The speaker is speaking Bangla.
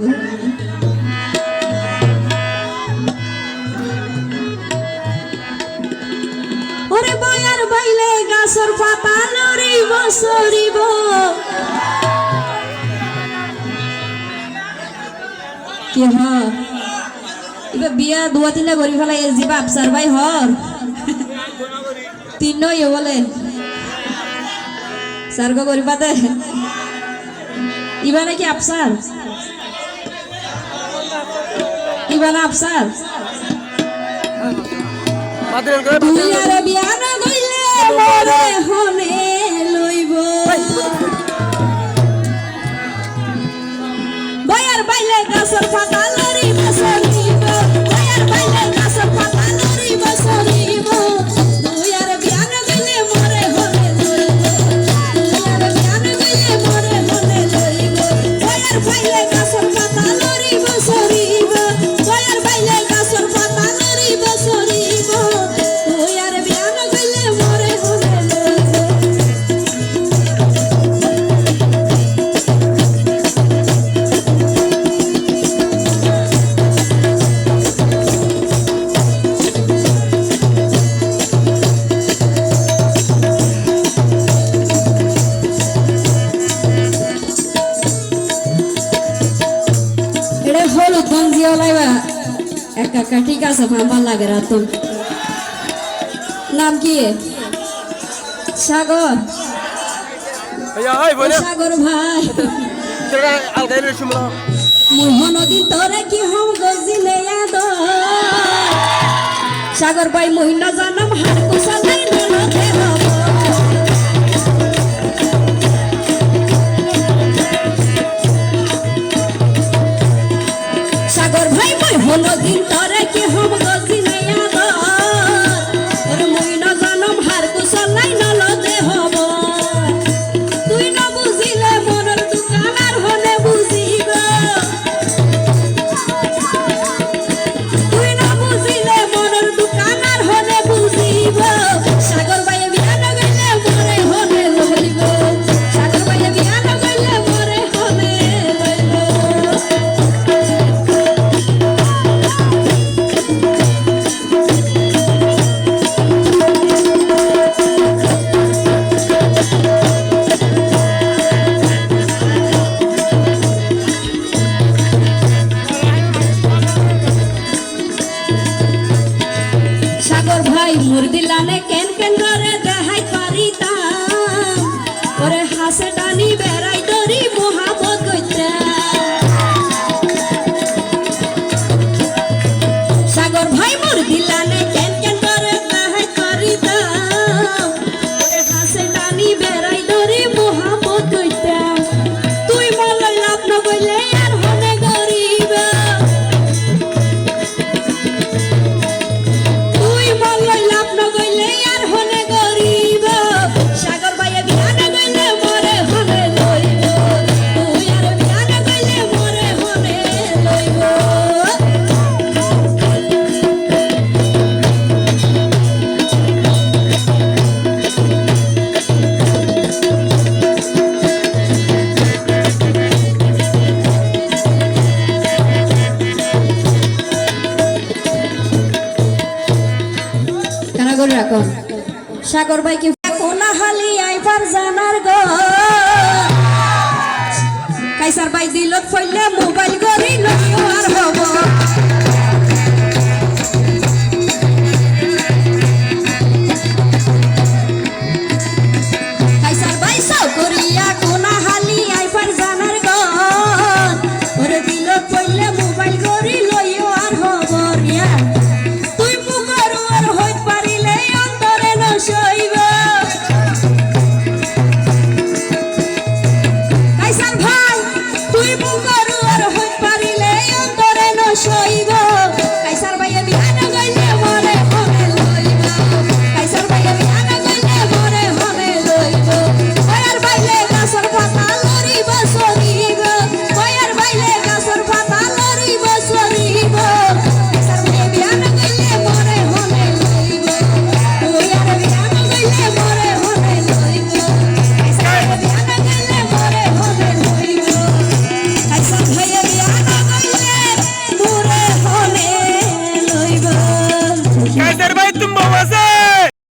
ওরে বয়ার বাইলে গাছর পাতা নড়িব, সরিব। কি হ? এবার বিয়া দুয়া তিনটা করি ফেলাই যে বাপ সার ভাই হর। তিন ইয়ে বলে। স্যার গো করি পাতে। ইবা নাকি আফসার? হইবে না আফসার দুনিয়ারে বিয়া না কাকা ঠিক আছে আমার লাগে রাত নাম কি? সাগর। সাগর ভাই। মোহনদী তোরে কি হম গজিলে সাগর ভাই মহিনা জানাম হার और दिलाने সাগর রাখো সাগর ভাইকে কোলাহালি আই ফারজানার গো। কাইসার ভাই দিলত ফইলে মোবাইল